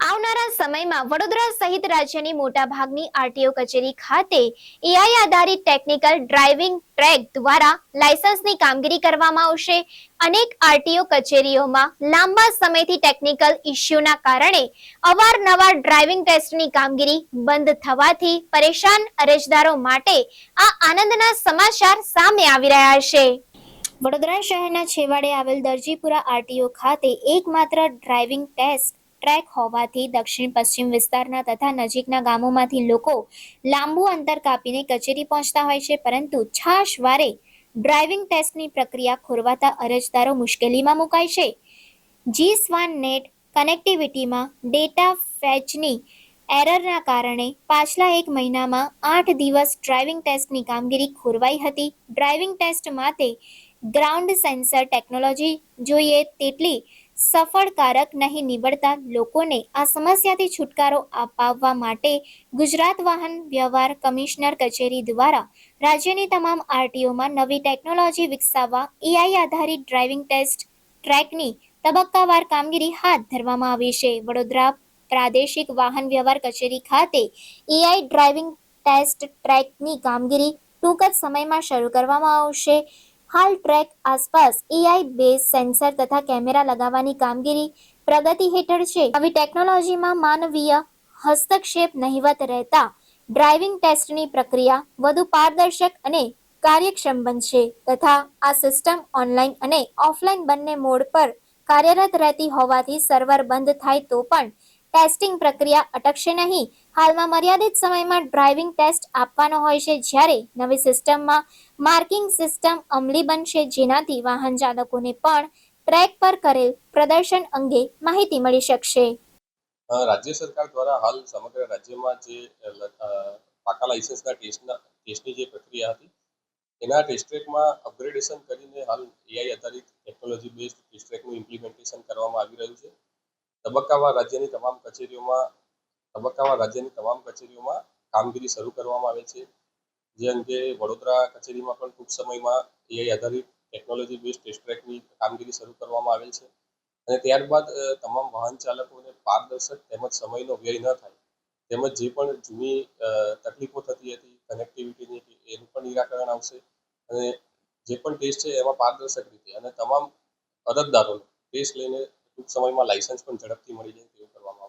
આવનારા સમયમાં વડોદરા સહિત રાજ્યની મોટાભાગની આરટીઓ કચેરી ખાતે એઆઈ આધારિત ટેકનિકલ ડ્રાઇવિંગ ટ્રેક દ્વારા લાયસન્સની કામગીરી કરવામાં આવશે. અનેક આરટીઓ કચેરીઓમાં લાંબા સમયથી ટેકનિકલ ઇસ્યુના કારણે અવારનવાર ડ્રાઇવિંગ ટેસ્ટની કામગીરી બંધ થવાથી પરેશાન અરજદારો માટે આ આનંદના સમાચાર સામે આવી રહ્યા છે. વડોદરા શહેરના છેવાડે આવેલ દરજીપુરા આરટીઓ ખાતે એકમાત્ર ડ્રાઇવિંગ ટેસ્ટ ટ્રેક હોવાથી દક્ષિણ પશ્ચિમ વિસ્તારના તથા નજીકના ગામોમાંથી લોકો લાંબુ અંતર કાપીને કચેરી પહોંચતા હોય છે, પરંતુ છાશવારે ડ્રાઇવિંગ ટેસ્ટની પ્રક્રિયા ખોરવાતા અરજદારો મુશ્કેલીમાં મુકાય છે. જી સ્વાન નેટ કનેક્ટિવિટીમાં ડેટા ફેચની એરરના કારણે પાછલા એક મહિનામાં આઠ દિવસ ડ્રાઇવિંગ ટેસ્ટની કામગીરી ખોરવાઈ હતી. ડ્રાઇવિંગ ટેસ્ટ માટે ગ્રાઉન્ડ સેન્સર ટેકનોલોજી જોઈએ તેટલી સફળકારક નહીં નીવડતા લોકોને આ સમસ્યાથી છુટકારો અપાવવા માટે ગુજરાત વાહન વ્યવહાર કમિશનર કચેરી દ્વારા રાજ્યની તમામ આરટીઓમાં નવી ટેકનોલોજી વિકસાવવા એઆઈ આધારિત ડ્રાઇવિંગ ટેસ્ટ ટ્રેકની તબક્કાવાર કામગીરી હાથ ધરવામાં આવી છે. વડોદરા પ્રાદેશિક વાહન વ્યવહાર કચેરી ખાતે એઆઈ ડ્રાઇવિંગ ટેસ્ટ ટ્રેકની કામગીરી ટૂંક જ સમયમાં શરૂ કરવામાં આવશે. હાલ ટ્રેક આસપાસ એઆઈ બેઝ સેન્સર તથા કેમેરા લગાવવાની કામગીરી પ્રગતિ હેઠળ છે. આવી ટેકનોલોજીમાં માનવીય હસ્તક્ષેપ નહિવત રહેતા ડ્રાઇવિંગ ટેસ્ટની પ્રક્રિયા વધુ પારદર્શક અને કાર્યક્ષમ બનશે તથા આ સિસ્ટમ ઓનલાઈન અને ઓફલાઈન બંને મોડ પર કાર્યરત રહેતી હોવાથી સર્વર બંધ થાય તો પણ ટેસ્ટિંગ પ્રક્રિયા અટકશે નહીં. હાલમાં મર્યાદિત સમયમાં ડ્રાઇવિંગ ટેસ્ટ આપવાનો હોય છે જ્યારે નવી સિસ્ટમમાં માર્કિંગ સિસ્ટમ અમલી બનશે જેનાથી વાહન ચાલકોને પણ ટ્રેક પર કરેલ પ્રદર્શન અંગે માહિતી મળી શકશે. રાજ્ય સરકાર દ્વારા હાલ સમગ્ર રાજ્યમાં જે પાકા લાઇસન્સના ટેસ્ટના, ટેસ્ટની જે પ્રક્રિયા હતી, એના ટેસ્ટ અપગ્રેડેશન કરીને હાલ એઆઈ આધારિત ટેકનોલોજી બેઝડ ટેસ્ટ ઇમ્પ્લિમેન્ટેશન કરવામાં આવી રહ્યું છે. તબક્કાવાર રાજ્યની તમામ કચેરીઓમાં, તબક્કાવાર રાજ્યની તમામ કચેરીઓમાં કામગીરી શરૂ કરવામાં આવે છે. જે અંગે વડોદરા કચેરીમાં પણ ટૂંક સમયમાં એઆઈ આધારિત ટેકનોલોજી બેઝ ટેસ્ટ ટ્રેકની કામગીરી શરૂ કરવામાં આવેલ છે. અને ત્યારબાદ તમામ વાહન ચાલકોને પારદર્શક તેમજ સમયનો વ્યય ન થાય તેમજ જે પણ જૂની તકલીફો થતી હતી કનેક્ટિવિટીની એનું પણ નિરાકરણ આવશે અને જે પણ ટેસ્ટ છે એમાં પારદર્શક રીતે અને તમામ અરજદારોને ટેસ્ટ લઈને ટૂંક સમયમાં લાયસન્સ પણ ઝડપથી મળી જાય તેવું કરવામાં આવશે.